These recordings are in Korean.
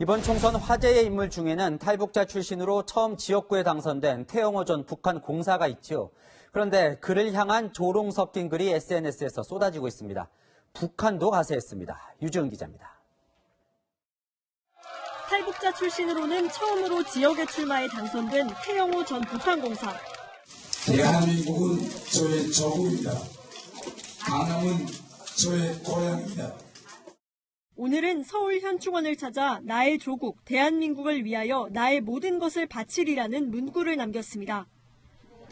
이번 총선 화제의 인물 중에는 탈북자 출신으로 처음 지역구에 당선된 태영호 전 북한 공사가 있지요. 그런데 그를 향한 조롱 섞인 글이 SNS에서 쏟아지고 있습니다. 북한도 가세했습니다. 유지은 기자입니다. 탈북자 출신으로는 처음으로 지역에 출마해 당선된 태영호 전 북한공사. 대한민국은 저의 조국입니다. 강남은 저의 고향입니다. 오늘은 서울 현충원을 찾아 나의 조국, 대한민국을 위하여 나의 모든 것을 바치리라는 문구를 남겼습니다.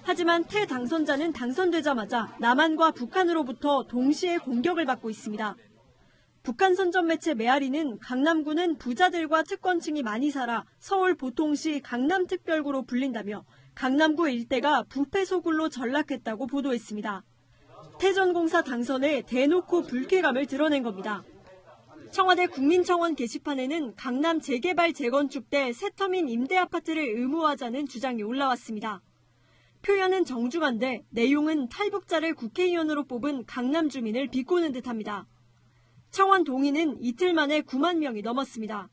하지만 태 당선자는 당선되자마자 남한과 북한으로부터 동시에 공격을 받고 있습니다. 북한 선전 매체 메아리는 강남구는 부자들과 특권층이 많이 살아 서울 보통시 강남특별구로 불린다며 강남구 일대가 부패 소굴로 전락했다고 보도했습니다. 태전공사 당선에 대놓고 불쾌감을 드러낸 겁니다. 청와대 국민청원 게시판에는 강남 재개발 재건축 때 새터민 임대 아파트를 의무화하자는 주장이 올라왔습니다. 표현은 정중한데 내용은 탈북자를 국회의원으로 뽑은 강남 주민을 비꼬는 듯합니다. 청원 동의는 이틀 만에 9만 명이 넘었습니다.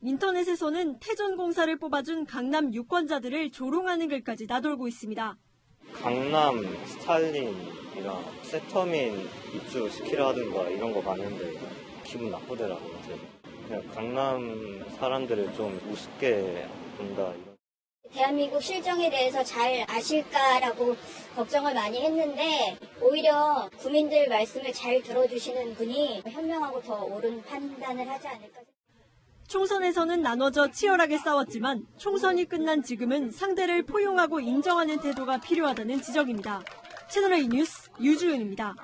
인터넷에서는 태전공사를 뽑아준 강남 유권자들을 조롱하는 글까지 나돌고 있습니다. 강남 스탈린이랑 세터민 입주 시키라든가 이런 거 봤는데 기분 나쁘더라고요. 그냥 강남 사람들을 좀 우습게 본다. 대한민국 실정에 대해서 잘 아실까라고 걱정을 많이 했는데 오히려 국민들 말씀을 잘 들어주시는 분이 현명하고 더 옳은 판단을 하지 않을까. 총선에서는 나눠져 치열하게 싸웠지만 총선이 끝난 지금은 상대를 포용하고 인정하는 태도가 필요하다는 지적입니다. 채널A 뉴스 유주은입니다.